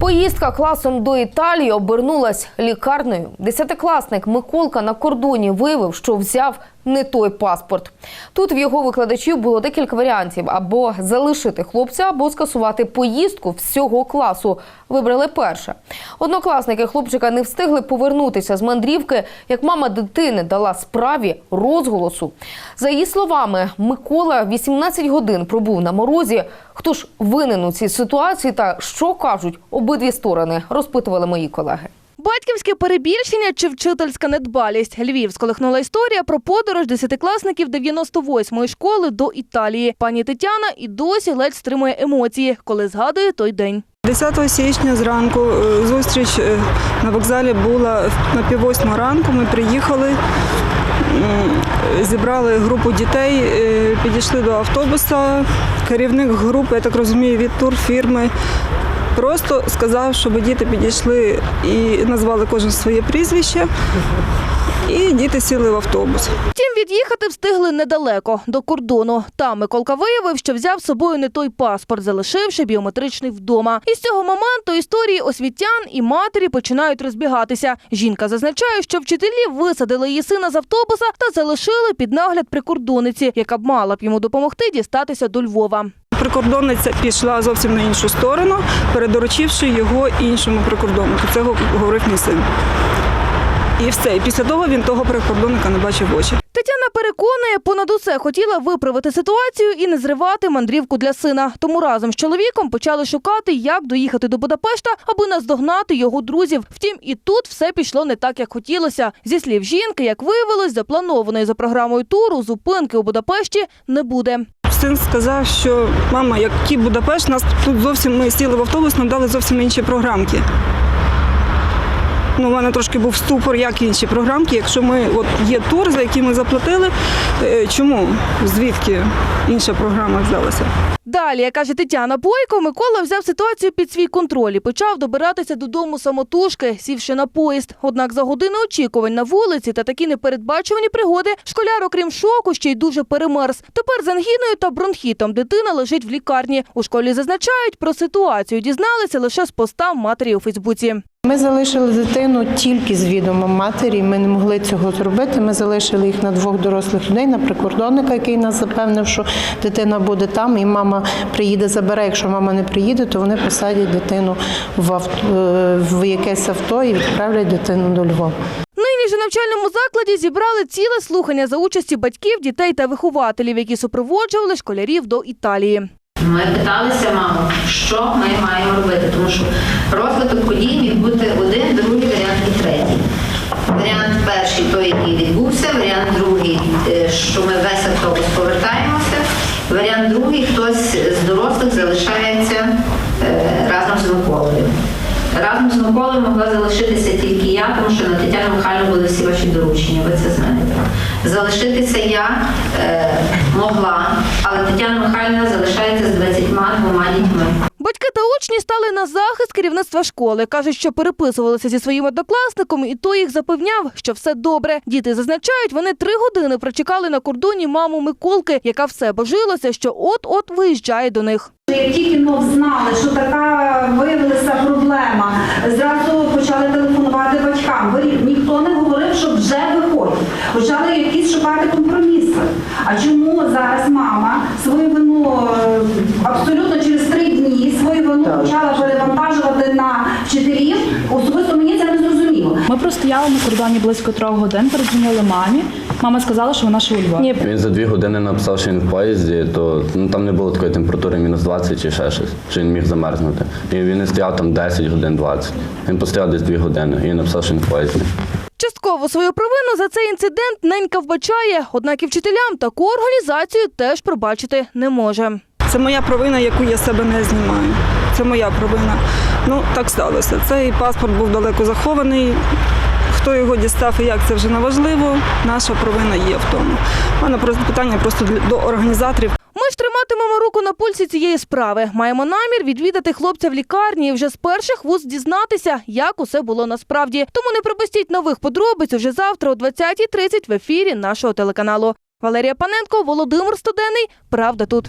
Поїздка класом до Італії обернулась лікарнею. Десятикласник Миколка на кордоні виявив, що взяв не той паспорт. Тут в його викладачів було декілька варіантів: або залишити хлопця, або скасувати поїздку всього класу. Вибрали перше. Однокласники хлопчика не встигли повернутися з мандрівки, як мама дитини дала справі розголосу. За її словами, Микола 18 годин пробув на морозі. Хто ж винен у цій ситуації та що кажуть обидві сторони, розпитували мої колеги. Батьківське перебільшення чи вчительська недбалість. Львів сколихнула історія про подорож десятикласників 98-ї школи до Італії. Пані Тетяна і досі ледь стримує емоції, коли згадує той день. 10 січня зранку е, зустріч е, на вокзалі була на пів ранку. Ми приїхали, зібрали групу дітей, е, підійшли до автобуса. Керівник групи, я так розумію, від турфірми. Просто сказав, щоб діти підійшли і назвали кожен своє прізвище. І діти сіли в автобус. Втім, від'їхати встигли недалеко до кордону. Там Миколка виявив, що взяв з собою не той паспорт, залишивши біометричний вдома. І з цього моменту історії освітян і матері починають розбігатися. Жінка зазначає, що вчителі висадили її сина з автобуса та залишили під нагляд прикордонниці, яка б мала б йому допомогти дістатися до Львова. Прикордонниця пішла зовсім на іншу сторону, передоручивши його іншому прикордоннику. Це говорив мій син. І все. І після того він того прикордонника не бачив в очі. Тетяна переконує, понад усе хотіла виправити ситуацію і не зривати мандрівку для сина. Тому разом з чоловіком почали шукати, як доїхати до Будапешта, аби наздогнати його друзів. Втім, і тут все пішло не так, як хотілося. Зі слів жінки, як виявилось, запланованої за програмою туру зупинки у Будапешті не буде. Син сказав, що мама, який Будапешт, нас тут зовсім ми сіли в автобус, нам дали зовсім інші програмки. Ну, у мене трошки був ступор, як інші програмки. Якщо ми от є тур, за який ми заплатили, е, чому? Звідки інша програма взялася? Далі, як каже Тетяна Бойко, Микола взяв ситуацію під свій контроль і почав добиратися додому самотужки, сівши на поїзд. Однак за години очікувань на вулиці та такі непередбачувані пригоди школяр, окрім шоку, ще й дуже перемерз. Тепер з ангіною та бронхітом дитина лежить в лікарні. У школі зазначають, про ситуацію дізналися лише з поста матері у Фейсбуці. Ми залишили дитину тільки з відомом матері. Ми не могли цього зробити. Ми залишили їх на двох дорослих людей, на прикордонника, який нас запевнив, що дитина буде там, і мама приїде, забере. Якщо мама не приїде, то вони посадять дитину в авто е, в якесь авто і відправлять дитину до Львова. Нині ж у навчальному закладі зібрали ціле слухання за участі батьків, дітей та вихователів, які супроводжували школярів до Італії. Ми питалися маму, що ми маємо робити, тому що розвиток подій міг бути один, другий варіант і третій. Варіант перший той, який відбувся, варіант другий, е, що ми весь автобус повертаємося. Варіант другий, хтось з дорослих залишається е, разом з Миколою. Разом з Миколою могла залишитися тільки я, тому що на Тетяну Михайловну були всі ваші доручення, ви це знаєте. Залишитися я е, могла, але Тетяна Михайлівна залишається з 22 дітьми. Батьки та учні стали на захист керівництва школи. Кажуть, що переписувалися зі своїм однокласником, і той їх запевняв, що все добре. Діти зазначають, вони три години прочекали на кордоні маму Миколки, яка все божилася, що от-от виїжджає до них. Як тільки ну, знали, що така виявилася проблема, зразу почали телефонувати батькам. Ніхто не говорив, що вже виходять. Почали якісь шукати компроміси. А чому зараз мама свою Ми простояли на кордоні близько трьох годин, передзвонили мамі. Мама сказала, що вона ще у Львові. Він за дві години написав, що він в поїзді, то ну, там не було такої температури мінус 20 чи ще щось, що він міг замерзнути. І він не стояв там 10 годин 20. Він постояв десь дві години і написав, що він в поїзді. Частково свою провину за цей інцидент ненька вбачає, однак і вчителям таку організацію теж пробачити не може. Це моя провина, яку я себе не знімаю. Це моя провина. Ну, так сталося. Цей паспорт був далеко захований. Хто його дістав і як це вже не важливо. Наша провина є в тому. У мене просто питання просто до організаторів. Ми ж триматимемо руку на пульсі цієї справи. Маємо намір відвідати хлопця в лікарні і вже з перших вуз дізнатися, як усе було насправді. Тому не пропустіть нових подробиць уже завтра о 20.30 в ефірі нашого телеканалу. Валерія Паненко, Володимир Студений. Правда тут.